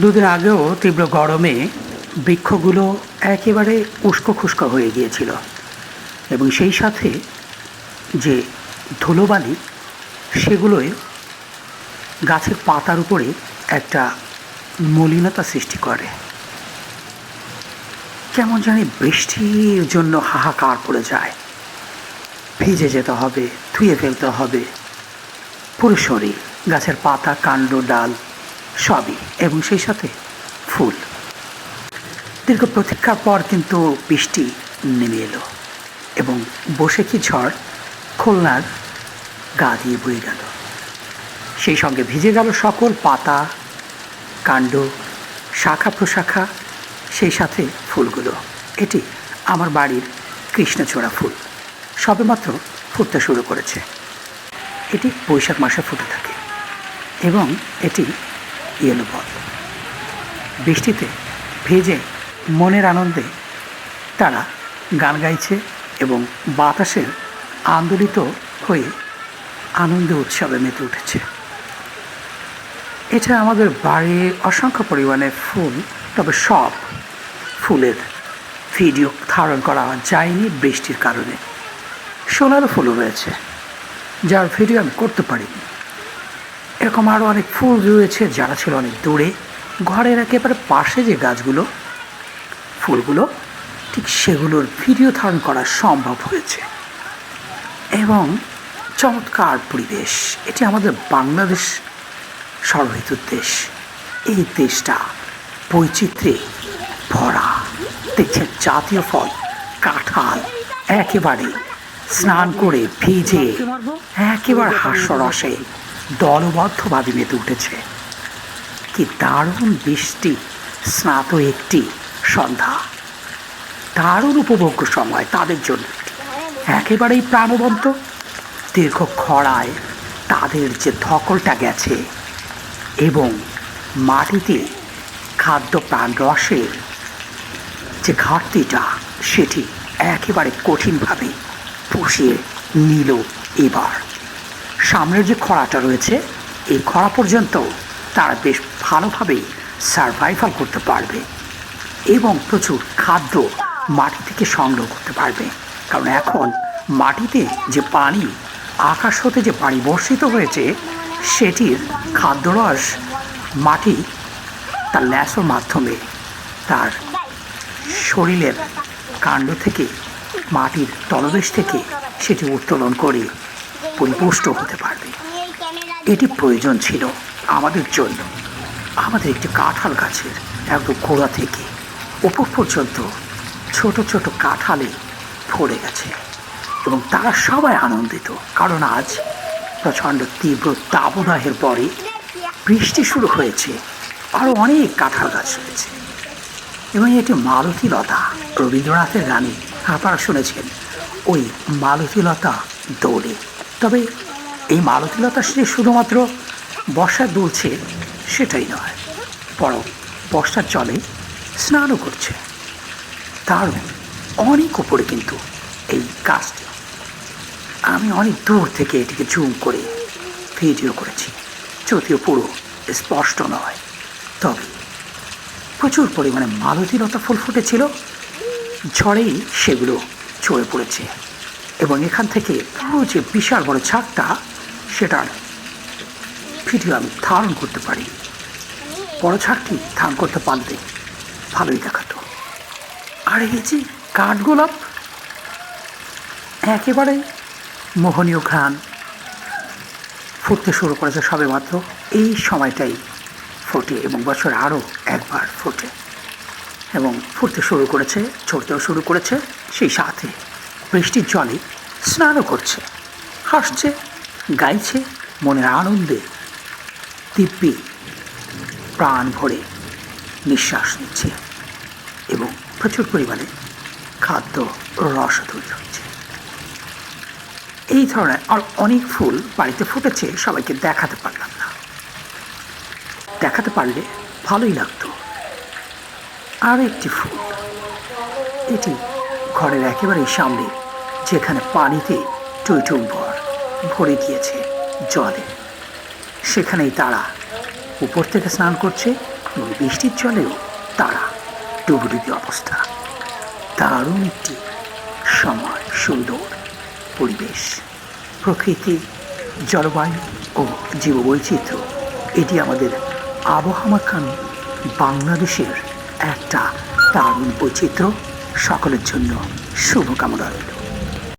দুদিন আগেও তীব্র গরমে বৃক্ষগুলো একেবারে উস্কো খুস্কো হয়ে গিয়েছিল। এবং সেই সাথে যে ধুলোবালি, সেগুলোই গাছের পাতার উপরে একটা মলিনতা সৃষ্টি করে। কেমন জানি বৃষ্টির জন্য হাহাকার পড়ে যায়। ভিজে যেতে হবে, ধুয়ে ফেলতে হবে। পুরো শরীর, গাছের পাতা, কাণ্ড, ডাল সবই, এবং সেই সাথে ফুল। দীর্ঘ প্রতীক্ষার পর কিন্তু বৃষ্টি নেমে এলো, এবং বসে কি ঝড়, খুলনার গা দিয়ে বয়ে গেল। সেই সঙ্গে ভিজে গেল সকল পাতা, কাণ্ড, শাখা প্রশাখা, সেই সাথে ফুলগুলো। এটি আমার বাড়ির কৃষ্ণচূড়া ফুল। সবেমাত্র ফুটতে শুরু করেছে। এটি বৈশাখ মাসে ফুটে থাকে, এবং এটি ইয়েলো বল। বৃষ্টিতে ভেজে মনের আনন্দে তারা গান গাইছে এবং বাতাসের আন্দোলিত হয়ে আনন্দ উৎসবে মেতে উঠেছে। এটা আমাদের বাড়ির অসংখ্য পরিমাণে ফুল, তবে সব ফুলের ভিডিও ধারণ করা যায়নি বৃষ্টির কারণে। সোনারও ফুলও রয়েছে, যার ভিডিও আমি করতে পারিনি। এরকম আরও অনেক ফুল রয়েছে, যারা ছিল অনেক দূরে। ঘরের একেবারে পাশে যে গাছগুলো, ফুলগুলো, ঠিক সেগুলোর ভিডিও ধারণ করা সম্ভব হয়েছে। এবং চমৎকার পরিবেশ, এটি আমাদের বাংলাদেশ সর্বহিত দেশ। এই দেশটা বৈচিত্র্যে ভরা। দেখছেন জাতীয় ফল, কাঁঠাল, একেবারে স্নান করে ভিজে, একেবারে হাস্যরসে দলবদ্ধভাবে মেতে উঠেছে। কি দারুণ বৃষ্টি, স্নাত একটি সন্ধ্যা। দারুণ উপভোগ্য সময় তাদের জন্য। একেবারেই প্রাণবন্ত। দীর্ঘ খরায় তাদের যে ধকলটা গেছে এবং মাটিতে খাদ্য প্রাণ রসের যে ঘাটতিটা, সেটি একেবারে কঠিনভাবে পুষিয়ে নিল এবার। সামনের যে খরাটা রয়েছে, এই খরা পর্যন্ত তারা বেশ ভালোভাবেই সার্ভাইভাল করতে পারবে এবং প্রচুর খাদ্য মাটি থেকে সংগ্রহ করতে পারবে। কারণ এখন মাটিতে যে পানি, আকাশ হতে যে পানি বর্ষিত হয়েছে, সেটির খাদ্যরস মাটি তার ল্যাসোর মাধ্যমে তার শরীরের কাণ্ড থেকে, মাটির তলদেশ থেকে সেটি উত্তোলন করে। পরিপুষ্ট হতে পারবে। এটি প্রয়োজন ছিল আমাদের জন্য। আমাদের একটি কাঁঠাল গাছের একদম গোড়া থেকে উপর পর্যন্ত ছোট ছোট কাঁঠালে ভরে গেছে এবং তারা সবাই আনন্দিত, কারণ আজ প্রচণ্ড তীব্র দাবদাহের পরে বৃষ্টি শুরু হয়েছে। আরও অনেক কাঁঠাল গাছ রয়েছে। এবং এটি মালতী লতা, রবীন্দ্রনাথের গানে আপনারা শুনেছেন, ওই মালতী লতা দৌড়ে তবে এই মালতী লতা সে শুধুমাত্র বর্ষা দুলছে, সেটাই নয়, বরং বর্ষার জলে স্নানও করছে। তার অনেক উপরে কিন্তু এই গাছটি। আমি অনেক দূর থেকে এটিকে জুম করে ভিডিও করেছি, যদিও পুরো স্পষ্ট নয়। তবে প্রচুর পরিমাণে মালতীলতা ফুল ফুটেছিল, ঝড়েই সেগুলো ঝরে পড়েছে। এবং এখান থেকে পুরো যে বিশাল বড় ছাদটা সেটার ভিডিও আমি ধারণ করতে পারি। বড় ছাদটি ধারণ করতে পারলে ভালোই দেখাতো। আর এই যে কাঠগোলাপ একেবারে মোহনীয় ঘ্রাণ। ফুটতে শুরু করেছে সবে মাত্র এই সময়টাই ফোটে এবং বছরে আরও একবার ফোটে। এবং ফুটতে শুরু করেছে ছড়তেও শুরু করেছে সেই সাথে। বৃষ্টির জলে স্নানও করছে, হাসছে, গাইছে মনের আনন্দে। দিব্যি প্রাণ ভরে নিঃশ্বাস নিচ্ছে এবং প্রচুর পরিমাণে খাদ্য রস তৈরি হচ্ছে। এই ধরনের আর অনেক ফুল বাড়িতে ফুটেছে, সবাইকে দেখাতে পারলাম না। দেখাতে পারলে ভালোই লাগতো। আর একটি ফুল, এটি ঘরের একেবারেই সামনে যেখানে পানিতে টইটুম্বর ভরে গিয়েছে জলে। সেখানেই তারা উপর থেকে স্নান করছে এবং বৃষ্টির জলেও তারা ডুবুডুবি অবস্থা। দারুণ একটি সময়, সুন্দর পরিবেশ। প্রকৃতি, জলবায়ু ও জীববৈচিত্র্য, এটি আমাদের আবহাওয়াখান বাংলাদেশের একটা দারুণ বৈচিত্র্য। সকলের জন্য শুভকামনা রইল।